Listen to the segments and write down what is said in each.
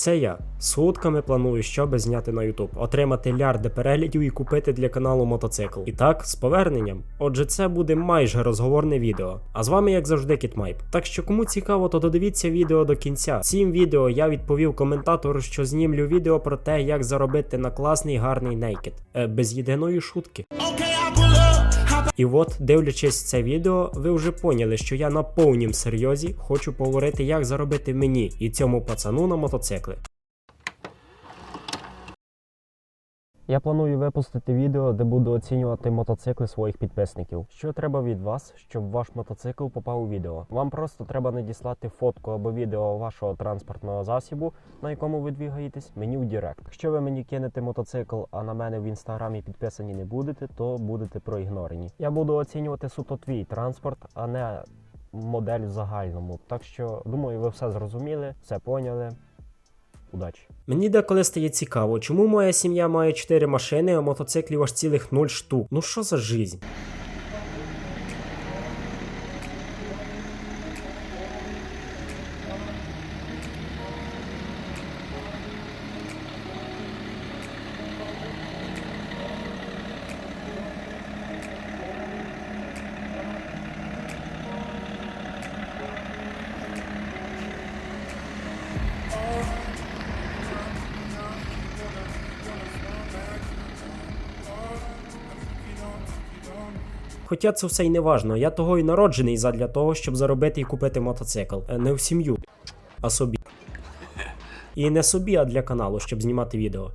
Це я сутками планую, щоби зняти на YouTube, отримати лярди переглядів і купити для каналу мотоцикл. І так, з поверненням. Отже, це буде майже розговорне відео. А з вами, як завжди, Кітмайп. Так що кому цікаво, то додивіться відео до кінця. В Цім відео я відповів коментатору, що знімлю відео про те, як заробити на класний гарний нейкед. Е, без єдиної шутки. І от, дивлячись це відео, ви вже поняли, що я на повнім серйозі хочу поговорити, як заробити мені і цьому пацану на мотоцикли. Я планую випустити відео, де буду оцінювати мотоцикли своїх підписників. Що треба від вас, щоб ваш мотоцикл попав у відео? Вам просто треба надіслати фотку або відео вашого транспортного засібу, на якому ви двігаєтесь, мені в Директ. Якщо ви мені кинете мотоцикл, а на мене в інстаграмі підписані не будете, то будете проігнорені. Я буду оцінювати суто твій транспорт, а не модель в загальному. Так що думаю, ви все зрозуміли, все поняли. Удачі. Мені деколи стає цікаво, чому моя сім'я має 4 машини, а мотоциклів аж цілих 0 штук. Ну що за жизнь? Хоча це все й не важно, я того і народжений задля того, щоб заробити і купити мотоцикл. Е, Не в сім'ю, а собі. І не собі, а для каналу, щоб знімати відео.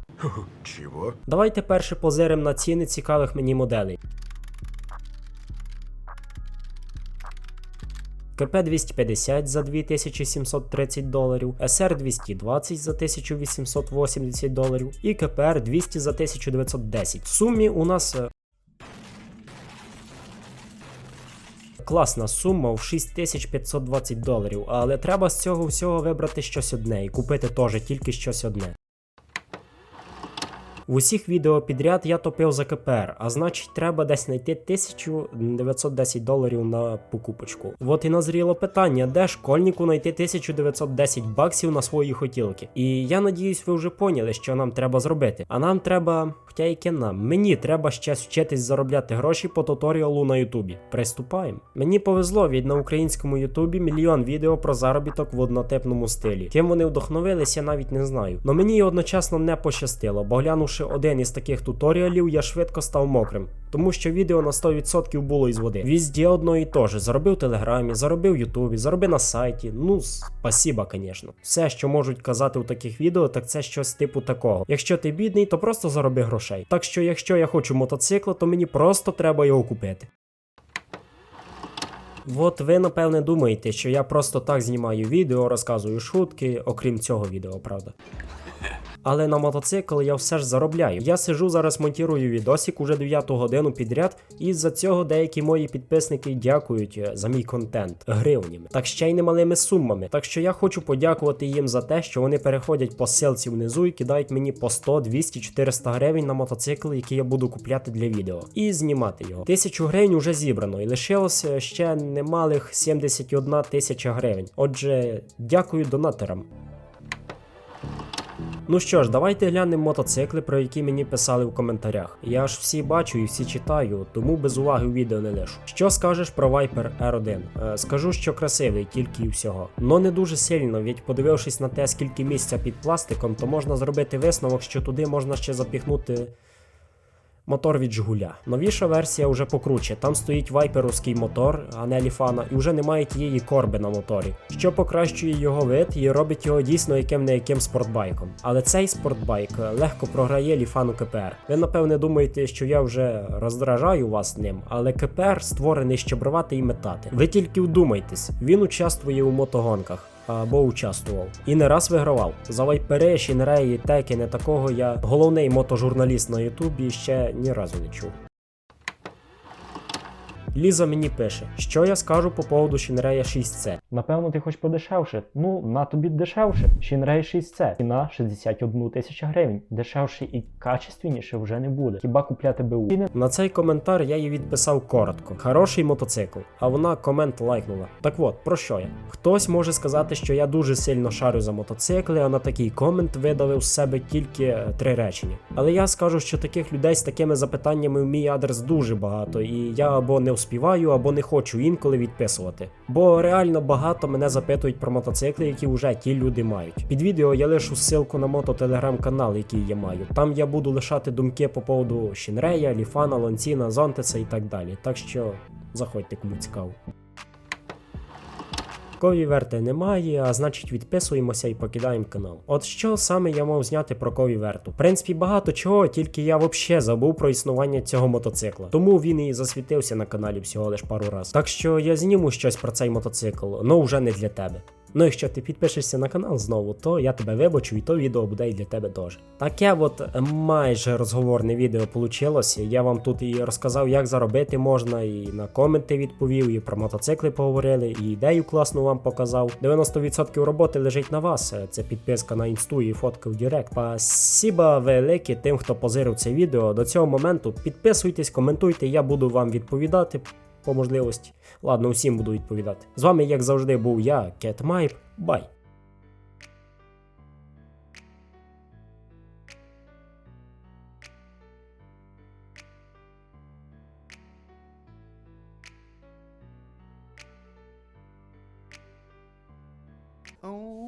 Чего? Давайте перше позирим на ціни цікавих мені моделей. КП 250 за 2730 доларів, СР 220 за 1880 доларів і КПР 200 за 1910. В сумі у нас е, Класна сума в 6520 доларів, але треба з цього всього вибрати щось одне і купити теж тільки щось одне. В усіх відео підряд я топив за КПР, а значить треба десь знайти 1910 доларів на покупочку. От і назріло питання, де школьнику знайти 1910 баксів на свої хотілки. І я надіюсь, ви вже поняли, що нам треба зробити. А нам треба, хоча яке нам, мені треба ще вчитись заробляти гроші по туторіалу на Ютубі. Приступаємо. Мені повезло від на українському Ютубі мільйон відео про заробіток в однотипному стилі. Ким вони вдохновились, я навіть не знаю. Но мені одночасно не пощастило, бо глянувши один із таких туторіалів, я швидко став мокрим, тому що відео на 100% було із води. Візді одно і то же. Заробив в Телеграмі, заробив в Ютубі, заробив на сайті. Ну, спасіба, звісно. Все, що можуть казати у таких відео, так це щось типу такого. Якщо ти бідний, то просто зароби грошей. Так що, якщо я хочу мотоцикл, то мені просто треба його купити. От ви напевне думаєте, що я просто так знімаю відео, розказую шутки, окрім цього відео, правда. Але на мотоцикл я все ж заробляю. Я сижу зараз монтірую відосик уже 9 годину підряд, і за цього деякі мої підписники дякують е, за мій контент гривнями, так ще й немалими сумами. Так що я хочу подякувати їм за те, що вони переходять по ссылці внизу і кидають мені по 100, 200, 400 гривень на мотоцикл, який я буду купляти для відео, і знімати його. Тисячу гривень вже зібрано, і лишилося ще немалих 71 тисяча гривень. Отже, дякую донаторам. Ну що ж, давайте глянемо мотоцикли, про які мені писали в коментарях. Я ж всі бачу і всі читаю, тому без уваги відео не лишу. Що скажеш про Viper R1? Е, скажу, що красивий, тільки і всього. Но не дуже сильно, ведь подивившись на те, скільки місця під пластиком, то можна зробити висновок, що туди можна ще запіхнути. Мотор від Жигуля. Новіша версія вже покруче. Там стоїть вайперовський мотор, а не ліфана, і вже немає тієї корби на моторі, що покращує його вид і робить його дійсно яким не яким спортбайком. Але цей спортбайк легко програє ліфану КПР. Ви напевне думаєте, що я вже роздражаю вас ним, але КПР створений щоб рвати і метати. Ви тільки вдумайтесь, він участвує у мотогонках або участвував. І не раз вигравав. За вайпереші, шінреї, теки, не такого я головний мотожурналіст на Ютубі ще ні разу не чув. Ліза мені пише, що я скажу по поводу Shinrei 6C. Напевно, ти хочеш подешевше. Ну, на тобі дешевше. Shinrei 6C. Ціна 61 тисяча гривень. Дешевше і качественніше вже не буде. Хіба купляти БУ? На цей коментар я їй відписав коротко. Хороший мотоцикл. А вона комент лайкнула. Так от, про що я? Хтось може сказати, що я дуже сильно шарю за мотоцикли, а на такий комент видавив з себе тільки е, три речення. Але я скажу, що таких людей з такими запитаннями в мій адрес дуже багато, і я або не вспіваю, або не хочу інколи відписувати. Бо реально багато мене запитують про мотоцикли, які вже ті люди мають. Під відео я лишу ссылку на мото телеграм-канал, який я маю. Там я буду лишати думки по поводу Шінрея, Ліфана, Лонціна, Зонтеса і так далі. Так що заходьте, кому цікаво. Кові верти немає, а значить відписуємося і покидаємо канал. От що саме я мав зняти про кові верту? В принципі, багато чого, тільки я взагалі забув про існування цього мотоцикла. Тому він і засвітився на каналі всього лиш пару раз. Так що я зніму щось про цей мотоцикл, але вже не для тебе. Ну, якщо ти підпишешся на канал знову, то я тебе вибачу, і то відео буде і для тебе теж. Таке от майже розговорне відео получилося. Я вам тут і розказав, як заробити можна, і на коменти відповів, і про мотоцикли поговорили, і ідею класну вам показав. 90% роботи лежить на вас. Це підписка на інсту і фотка в Директ. Спасіба велике тим, хто позирив це відео. До цього моменту підписуйтесь, коментуйте, я буду вам відповідати по можливості. Ладно, усім буду відповідати. З вами, як завжди, був я, Кет. Бай! Oh,